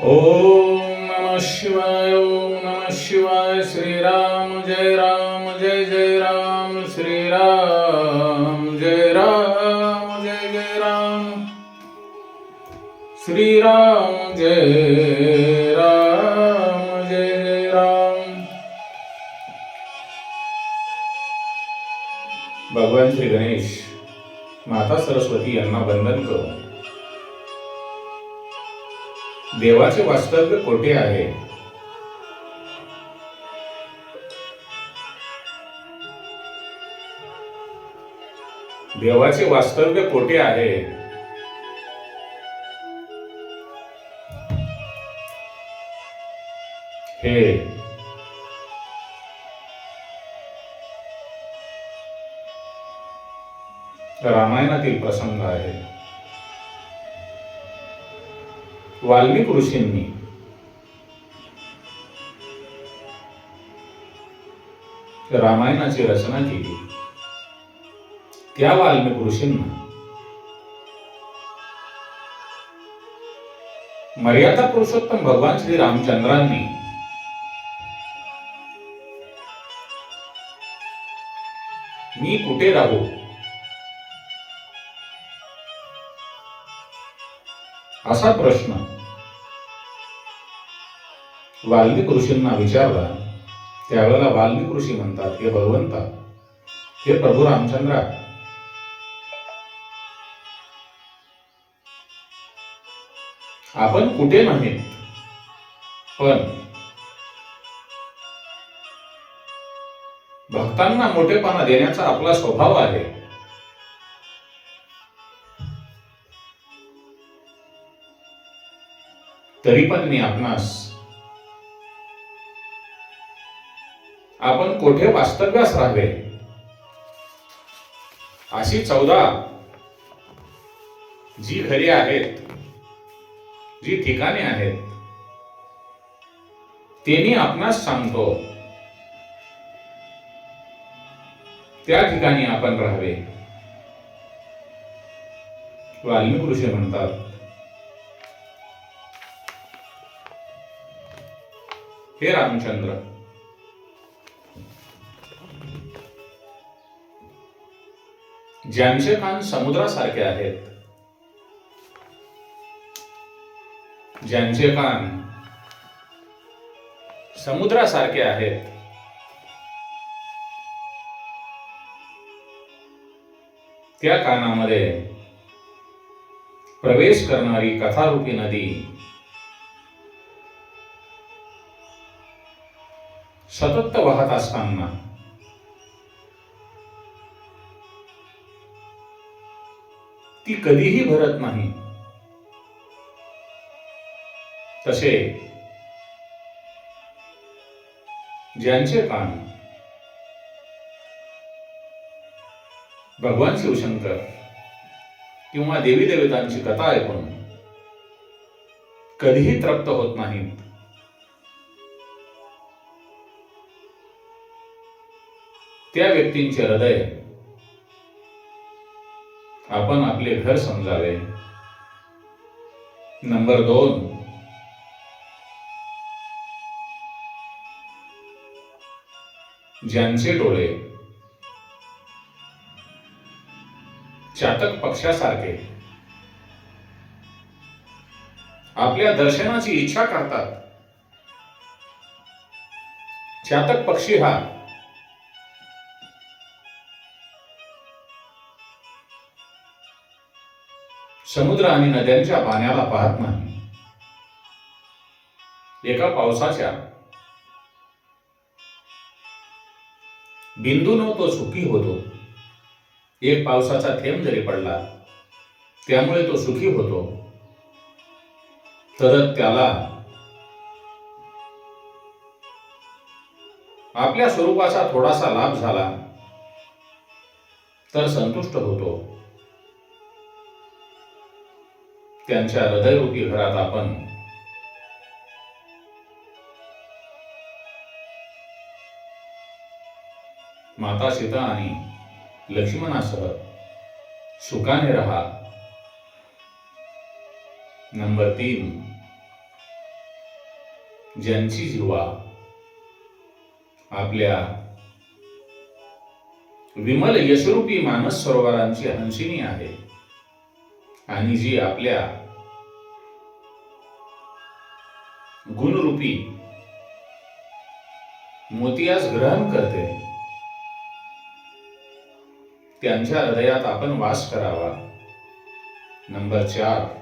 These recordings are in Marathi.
ओम नमः शिवाय ओम नमः शिवाय श्रीराम जय राम जय जय राम श्रीराम जय राम जय जय राम। श्रीराम जय राम जय जय राम। भगवान श्री गणेश माता सरस्वती यांना वंदन करू देवाचे वास्तव्य कोठे आहे? देवाचे वास्तव्य कोठे आहे? हे. रामायणातील प्रसंग आहे. वाल्मिक ऋषींनी रामायणाची रचना केली. त्या वाल्मिक ऋषींना मर्यादा पुरुषोत्तम भगवान श्री रामचंद्रांनी मी कुठे राहू? असा प्रश्न वाल्मिक ऋषींना विचारला त्यावेळेला वाल्मिक ऋषी म्हणतात हे भगवंता हे प्रभू रामचंद्रा आपण कुठे नाहीत पण भक्तांना मोठेपणा देण्याचा आपला स्वभाव आहे. तरी पण मी आपणास आपण कोठे वास्तव्यास राहावे अशी चौदा जी घरी आहेत जी ठिकाणे आहेत त्यांनी आपणास सांगतो त्या ठिकाणी आपण राहावे. वाल्मिक ऋषी म्हणतात हे रामचंद्र ज्यांचे कान समुद्रासारखे आहेत. ज्यांचे कान समुद्रासारखे आहेत. त्या कानामध्ये प्रवेश करणारी कथारूपी नदी सतत वाहत असताना ती कधीही भरत नाही. तसे ज्यांचे कान भगवान शिवशंकर किंवा देवी देवतांची कथा ऐकून कधीही तृप्त होत नाहीत. त्या व्यक्तींचे हृदय आपण आपले घर समजावे. नंबर दोन. ज्यांचे डोळे चातक पक्षासारखे आपल्या दर्शनाची इच्छा करतात. चातक पक्षी हा समुद्र आणि नद्यांच्या पाण्याला पाहत नाही. एका पावसाच्या बिंदून तो सुखी होतो. एक पावसाचा थेंब जरी पडला त्यामुळे तो सुखी होतो. तर त्याला आपल्या स्वरूपाचा थोडासा लाभ झाला तर संतुष्ट होतो. त्यांच्या हृदयरूपी घरात आपण माता सीता आणि लक्ष्मणासह सुखाने राहा. नंबर तीन ज्यांची जीवा आपल्या विमल यशरूपी मानस सरोवरांची हंसिनी आहे. आणि जी आपल्या गुणरूपी मोतियास ग्रहण करते त्यांच्या हृदयात आपण वास करावा. नंबर चार.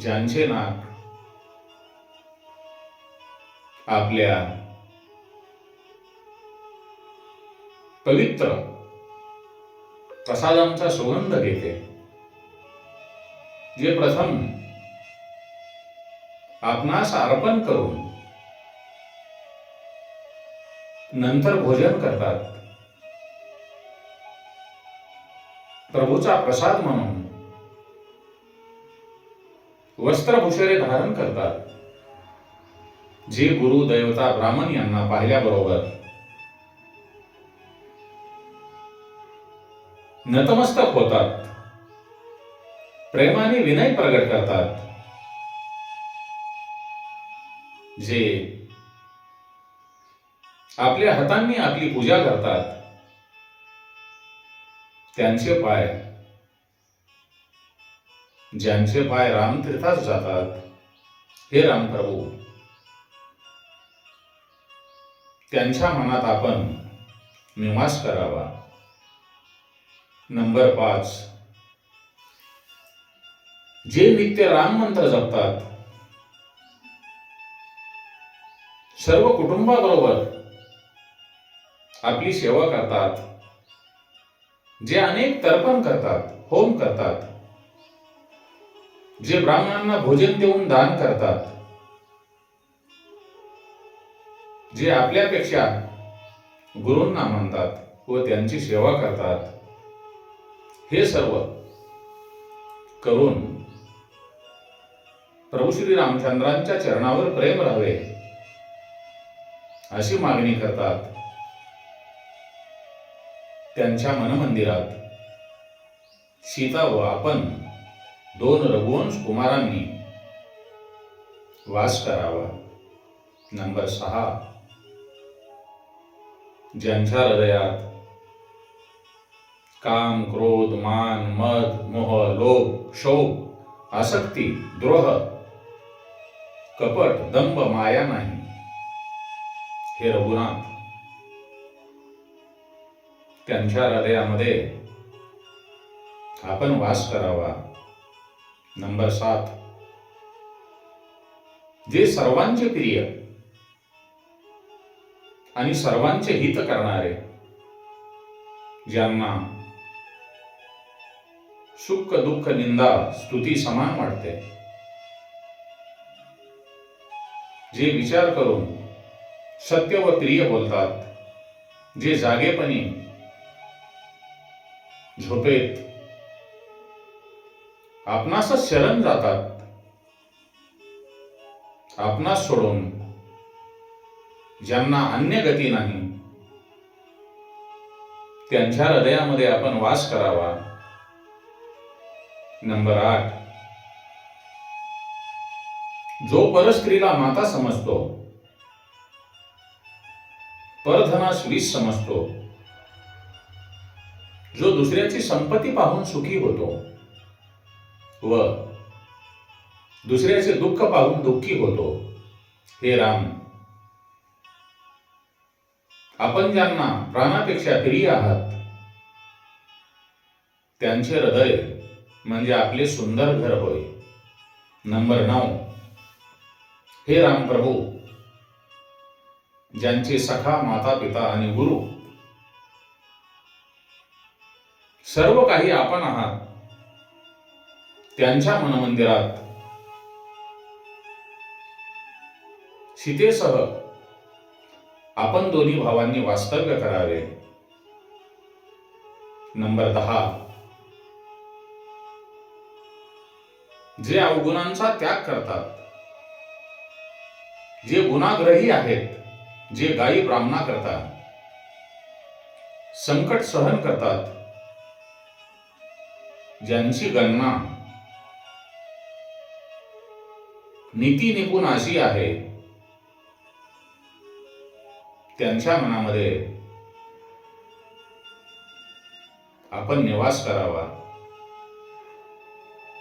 ज्यांचे नाक आपल्या पवित्र प्रसादांचा सुगंध घेते. जे प्रथम आपणास अर्पण करून नंतर भोजन करतात. प्रभूचा प्रसाद म्हणून वस्त्रभूषरे धारण करतात. जे गुरु दैवता ब्राह्मण यांना पाहिल्याबरोबर नतमस्तक होतात. प्रेमाने विनय प्रगट करतात. जे आपल्या हातांनी आपली पूजा करतात. त्यांचे पाय ज्यांचे पाय रामतीर्थात जातात हे रामप्रभू. त्यांच्या मनात आपण निवास करावा. नंबर पाच. जे नित्य राम मंत्र जपतात सर्व कुटुंबाबरोबर आपली सेवा करतात जे अनेक तर्पण करतात होम करतात जे ब्राह्मणांना भोजन देऊन दान करतात जे आपल्यापेक्षा गुरूंना म्हणतात व त्यांची सेवा करतात. हे सर्व करून प्रभू श्री रामचंद्रांच्या चरणावर प्रेम राहावे अशी मागणी करतात. त्यांच्या मनमंदिरात सीता व आपण दोन रघुवंश कुमारांनी वास करावा. नंबर सहा. ज्यांच्या हृदयात काम क्रोध मान मद मोह लोभ क्षोभ आसक्ती द्रोह कपट दंभ माया नाही. हे रघुनाथ त्यांच्या हृदयामध्ये आपण वास करावा. नंबर सात. जे सर्वांचे प्रिय आणि सर्वांचे हित करणारे ज्यांना सुख दुःख निंदा स्तुती समान वाटते जे विचार करून सत्य व प्रिय बोलतात जे जागेपणी झोपेत आपणास शरण जातात आपणास सोडून ज्यांना अन्य गती नाही त्यांच्या हृदयामध्ये आपण वास करावा नंबर आठ. जो परस्त्रीला माता समजतो परधनास वीस समजतो. जो दुसऱ्याची संपत्ती पाहून सुखी होतो व दुसऱ्याचे दुःख पाहून दुःखी होतो हे राम. आपण ज्यांना प्राणापेक्षा प्रिय आहात त्यांचे हृदय म्हणजे आपले सुंदर घर होय. नंबर नऊ. हे राम प्रभू ज्यांचे सखा माता पिता आणि गुरु सर्व काही आपण आहात त्यांच्या मनमंदिरात सीतेसह आपण दोन्ही भावांनी वास्तव्य करावे. नंबर दहा. जे अवगुणांचा त्याग करतात जे गुणाग्रही आहेत जे गायी ब्राह्मणा करतात संकट सहन करतात ज्यांची गणना नीती निपुण अशी आहे त्यांच्या मनामध्ये आपण निवास करावा.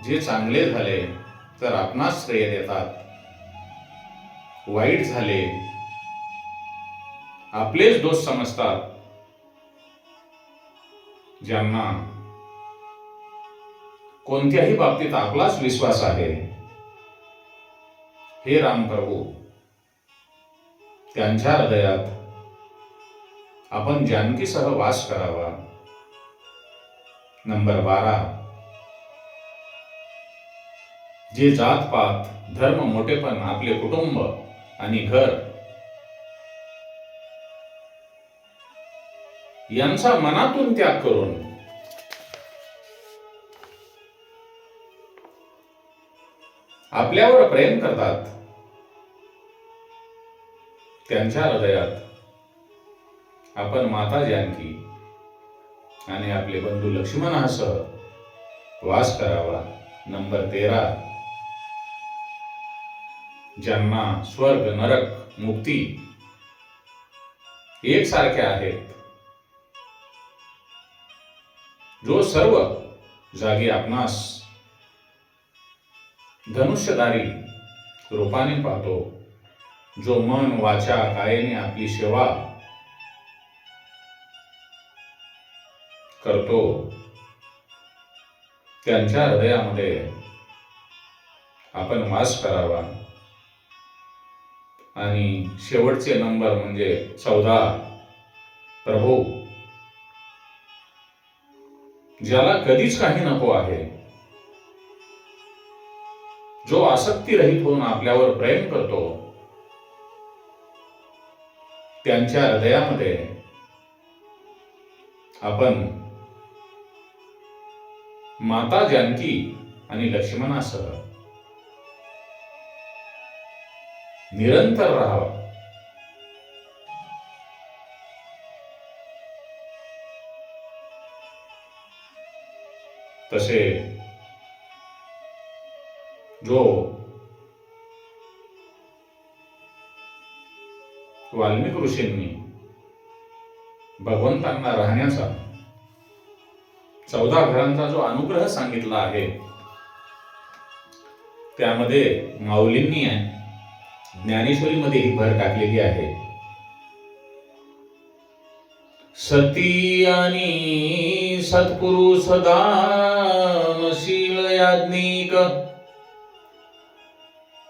जे चांगले झाले तर आपणास श्रेय देतात. वाईट झाले आपलेच दोष समजतात. ज्यांना कोणत्याही बाबतीत आपलाच विश्वास आहे. हे राम प्रभू त्यांच्या हृदयात आपण जानकीसह वास करावा. नंबर बारा जे जात पात धर्म मोठेपण आपले कुटुंब आणि घर यांचा मनातून त्याग करून आपल्यावर प्रेम करतात. त्यांच्या हृदयात आपण माता जानकी आणि आपले बंधू लक्ष्मणासह वास करावा. नंबर तेरा. ज्यांना स्वर्ग नरक मुक्ती एकसारख्या आहेत. जो सर्व जागी आपणास धनुष्यदारी रूपाने पाहतो जो मन वाचा कायेने आपली सेवा करतो त्यांच्या हृदयामध्ये आपण वास करावा. आणि शेवटचे नंबर म्हणजे चौदा. प्रभू ज्याला कधीच काही नको आहे जो आसक्ती रहित होऊन आपल्यावर प्रेम करतो त्यांच्या हृदयामध्ये आपण माता जानकी आणि लक्ष्मणासह निरंतर राहावा. तसे जो वाल्मिक ऋषींनी भगवंतांना राहण्याचा चौदा घरांचा जो अनुग्रह सांगितला आहे त्यामध्ये माऊलींनी आहे. ही भर टाकलेली आहे. सती आणि सत्पुरुष दानशील याज्ञिक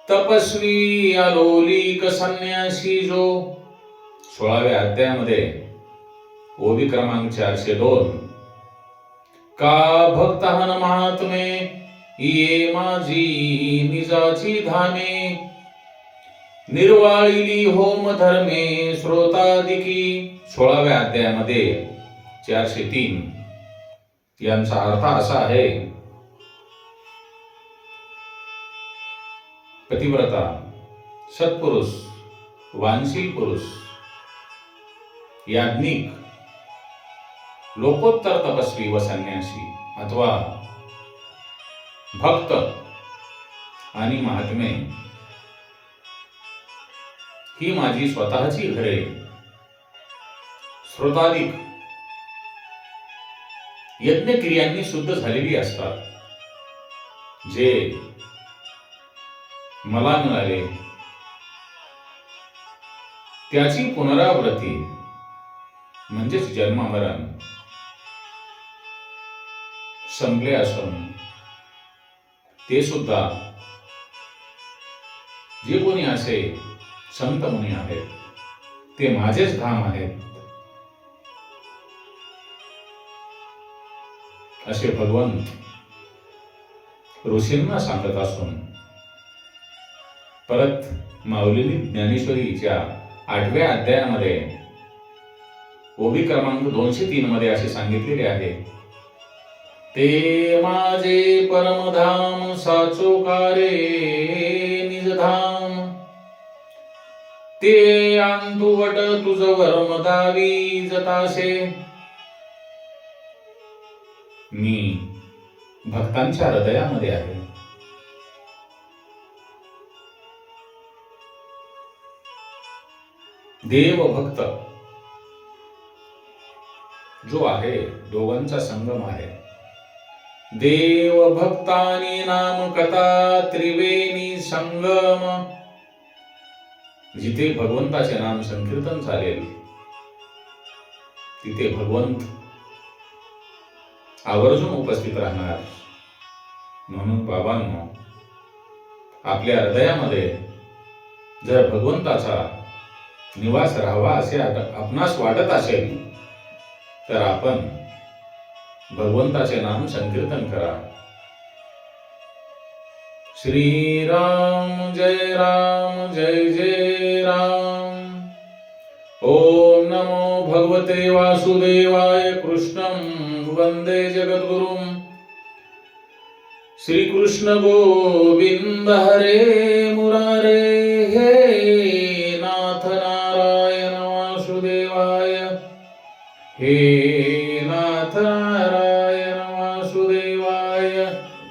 तपस्वी अलोलिक संन्यासी जो सोळाव्या अध्यायामध्ये ओबी क्रमांक चारशे दोन. का भक्तहन महात्मे ये माझी निजाची धामे निर्वाळिली होम धर्मे श्रोतादिकी सोळाव्या अध्यायामध्ये चारशे तीन. यांचा अर्थ असा आहे. पतिव्रता सत्पुरुष वांशील पुरुष याज्ञिक लोकोत्तर तपस्वी व संन्यासी अथवा भक्त आणि महात्मे ही माझी स्वतःची घरे. श्रोताधिक यज्ञ क्रियांनी शुद्ध झालेली असतात. जे मला मिळाले. त्याची पुनरावृत्ती म्हणजेच जन्ममरण संपले असून ते सुद्धा जे कोणी असे संत मुनी आहेत. ते माझेच धाम आहेत. असे भगवंत ऋषींना सांगत असून परत माऊलीनी ज्ञानेश्वरीच्या आठव्या अध्यायामध्ये ओबी क्रमांक दोनशे तीन मध्ये असे सांगितलेले आहे ते माझे परमधाम साचोकारे निजधाम ते अंधुवट तुझ वर्मदावी जतासे मी भक्तांच्या हृदयामध्ये आहे. देव भक्त जो आहे दोघांचा संगम आहे. देव भक्तानी नाम कथा त्रिवेणी संगम. जिथे भगवंताचे नाम संकीर्तन चालेल तिथे भगवंत आवर्जून उपस्थित राहणार. म्हणून बाबांनो आपल्या हृदयामध्ये जर भगवंताचा निवास राहावा असे आपणास वाटत असेल तर आपण भगवंताचे नाम संकीर्तन करा. श्रीराम जय राम जय जय राम। ओम नमो भगवते वासुदेवाय कृष्णं वन्दे जगद्गुरुम् श्रीकृष्ण गोविन्द हरे मुरारे हे नाथ नारायण वासुदेवाय। हे